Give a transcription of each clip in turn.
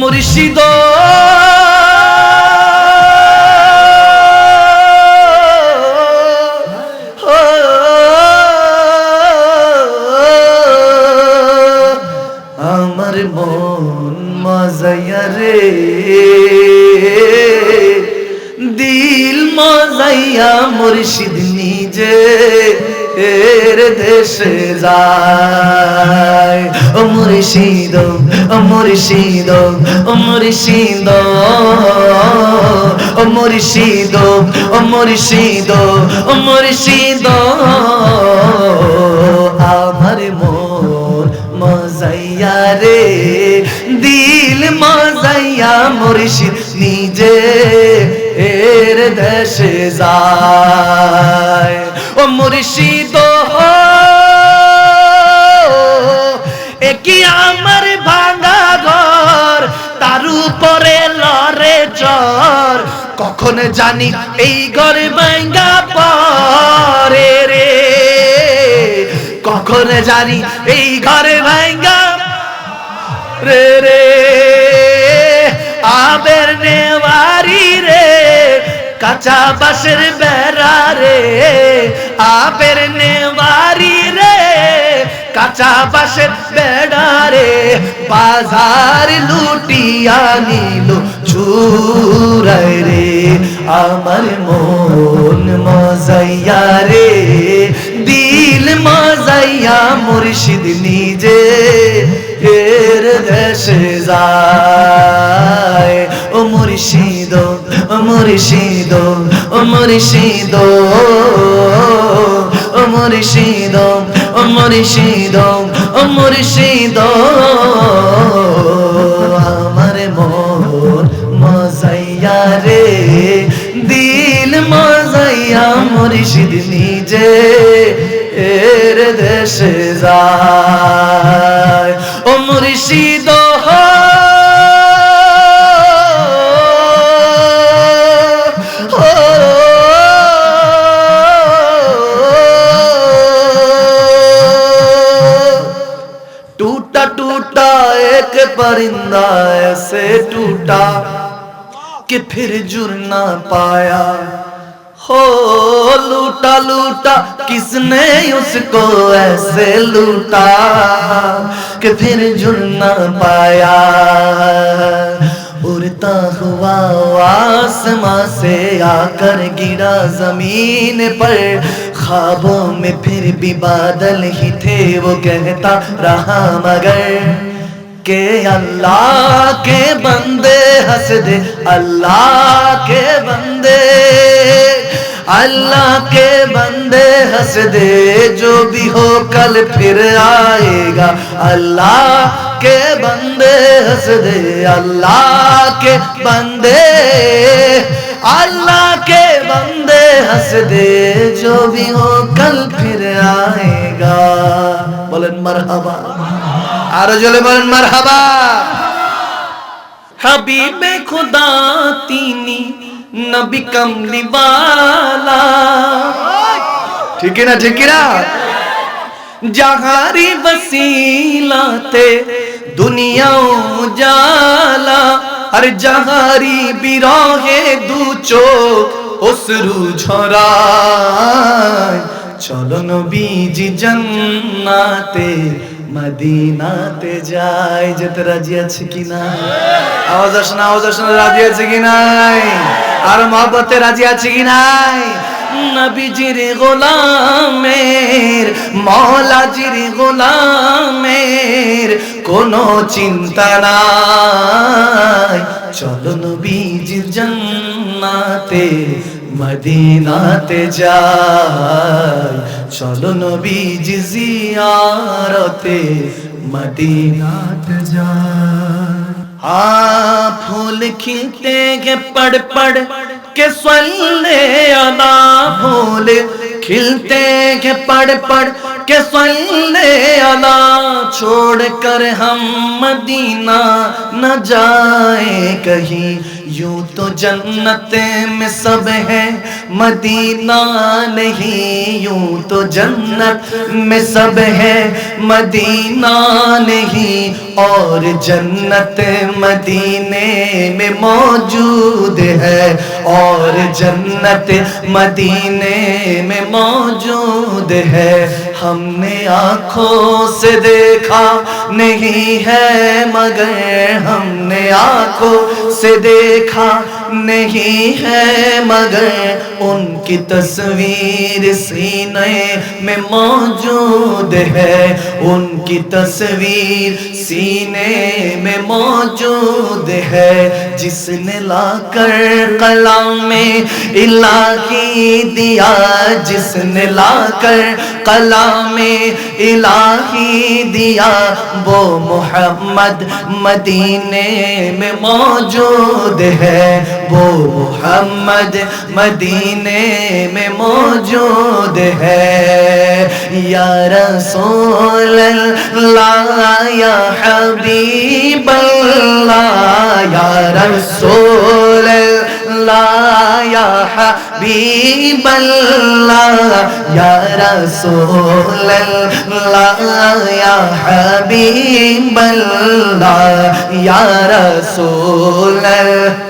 মুর্শিদ। আমার মন মজাইয়া রে। দিল মজাইয়া মুর্শিদ নিজে। এর দেশে যায়। ও মুর্শিদ ও মুর্শিদ ও মুর্শিদ ও মুর্শিদ ও মুর্শিদ ও মুর্শিদ। আমার মন মজাইয়া রে, দিল মজাইয়া মুর্শিদ নিজে এর দেশে যায়। ও মুর্শিদ একই আমার ভাঙা ঘর? তার উপরে লরে চর। কখন জানি এই ঘর ভাঙ্গা পরে রে? কখন জানি এই ঘরে ভাঙ্গা রে রে? আবের নেওয়ারি রে, কাঁচা বাসের বেড়া রে। আবের নেওয়ারি কাঁচা বাসের বেড়া রে বাজার লুটিয়া নিল চুরাই রে। আমার মন মজাইয়া রে, দিল মজাইয়া মুর্শিদ নিজে এর দেশে যায়। ও মুর্শিদ ও মুর্শিদ ও মুর্শিদ ও মুর্শিদ মুর্শিদ ও মুর্শিদ আমার মন মজাইয়া রে দিল মজাইয়া মুর্শিদ নিজে এর দেশে যায় پھر جر نہ پایا۔ ہو، لوٹا لوٹا، کس نے اس کو ایسے لوٹا کہ پھر جر نہ پایا۔ اڑتا ہوا آسماں سے آ کر گرا زمین پر، خوابوں میں پھر بھی بادل ہی تھے، وہ کہتا رہا مگر۔ کہ اللہ کے بندے ہنس دے، اللہ کے بندے، اللہ کے بندے ہنس دے، جو بھی ہو کل پھر آئے گا، اللہ کے بندے ہنس دے، اللہ کے بندے، اللہ کے بندے ہنس دے، جو بھی ہو کل پھر آئے گا۔ بولن مرحبا۔ আরও জলে বলেন মার হাবা হাবিবে খুদা তিনি নবী কমলিওয়ালা। ঠিক না ঠিক না জাহারি বসিলাতে দুনিয়া জালা আর জাহারি বিরহে দু চোখ অশ্রু ঝরায়। চলো নবীজি জন্নাতে মদিনাতে যাই, যেতে রাজি আছে কি না আওয়াজ আসে না, আওয়াজ আসে না, রাজি আছে কি নাই? আর মহব্বতে রাজি আছে কি নাই? নবীজির গোলামের, মৌলাজির গোলামের কোনো চিন্তা নাই। চলো নবীজির জান্নাতে মদিনাতে যাই চলো নবীজি জিয়ারতে মদিনাতে যাই आ फूल खिलते के पड़ पड़ के सल्ले अला फूल کھلتے کہ پڑھ پڑھ کے سلے علا چھوڑ کر ہم مدینہ نہ جائے کہیں۔ یوں تو جنت میں سب ہیں مدینہ نہیں یوں تو جنت میں سب ہے۔ مدینہ نہیں اور جنت مدینے میں موجود ہے۔ اور جنت مدینے میں موجود ہے۔ ہم نے آنکھوں سے دیکھا نہیں ہے مگر ہم نے آنکھوں سے دیکھا۔ نہیں ہے، مگر ان کی تصویر سینے میں موجود ہے۔ ان کی تصویر سینے میں موجود ہے۔ جس نے لا کر قلم میں الہی دیا، جس نے لا کر قلم میں الہی دیا۔ وہ محمد مدینے میں موجود ہے۔ وہ محمد مدینے میں موجود ہے۔ یا رسول اللہ، یا حبیب اللہ، یا رسول اللہ، یا حبیب اللہ، یا رسول اللہ، یا حبیب اللہ، یا رسول اللہ۔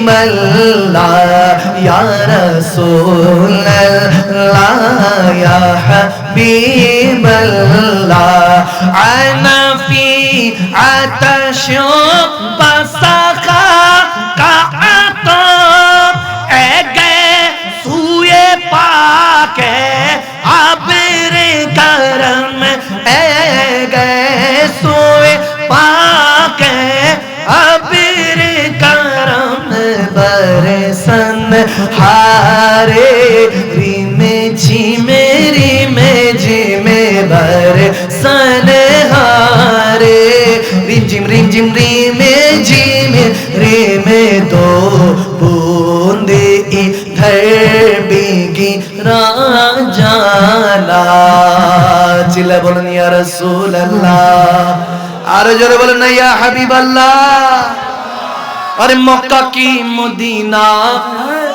ملا يا رسول الله يا حبيب الله أنا في عطش بسخا كعطب أجي سوي باكي عبر كرم हारे, रिमे झिमे रिमे झिमे भर सन हारे। रिम झिम रिम झिम, रिमे झिमे, रिमे दो बूंदे इधर बिगी राजाना চিল্লা বলেন ইয়া রসুল আল্লাহ আরও জোরে বলেন না ইয়া হাবিব আল্লাহ আরে মক্কা কি মদিনা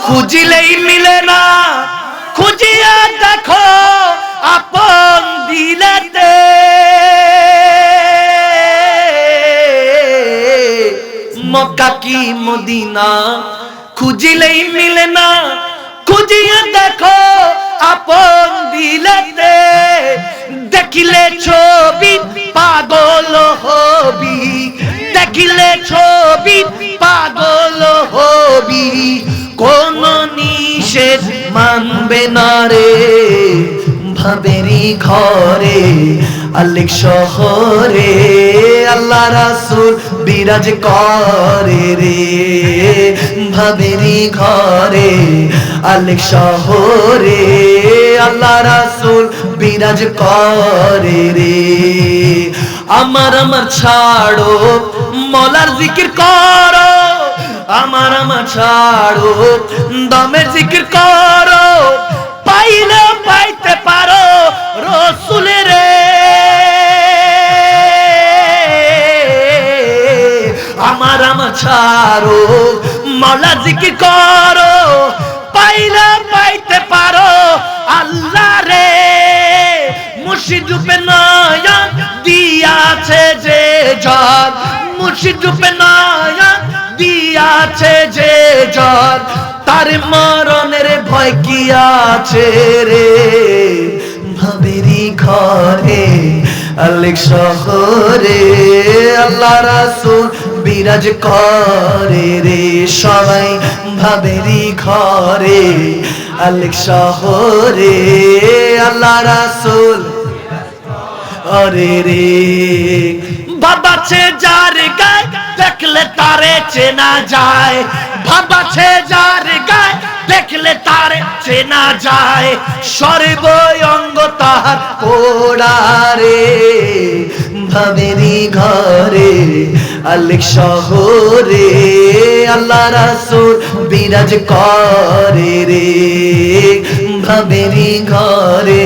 খুঁজিলেই মিলে না। খুঁজিয়া দেখো, আপন দিলেতে। মক্কা কি মদিনা? খুঁজিলেই মিলে না। খুঁজিয়া দেখো, আপন দিলেতে। দেখিলে ছবি, পাগল হবি। দেখিলে ছবি, পাগল হবি। কোন নিষেধ মানবে না রে। ভাবেরি ঘরে, আলিক শহরে আল্লাহ রাসুল বিরাজ করে রে। ভাবেরি ঘরে, আলিক শহরে আল্লাহ রাসুল বিরাজ করে রে। আমার আমার ছাড়ো, মলার জিকির করো। আমার আমার ছাড়ো, দমের জিকির করো, পাইলে পাইতে পারো, রসুলের আমার আমার ছাড়ো মলা জিকির করো, পাইলে পাইতে পারো আল্লাহ রে মুর্শিদ রূপে দিয়াছে যে জল মুর্শিদ রূপে দিয়াছে যে জল তার মরণের ভয় কি আছে রে? ভাবেরি ঘরে, আলেক শহরে, আল্লাহ রাসুল বিরাজ করে রে। সবাই ভাবেরি ঘরে, আলেক শহরে, আল্লাহ রাসুল। অরে রে বাবাছে যার গায় দেখলে তারে চেনা যায়। বাবাছে যার গায় দেখলে তারে চেনা যায়। সর্বঙ্গ তাহার পোড়ারে ভাবেরি ঘরে, আলেক শহরে, আল্লাহ রাসূল বিরাজ করে রে। ভাবেরি ঘরে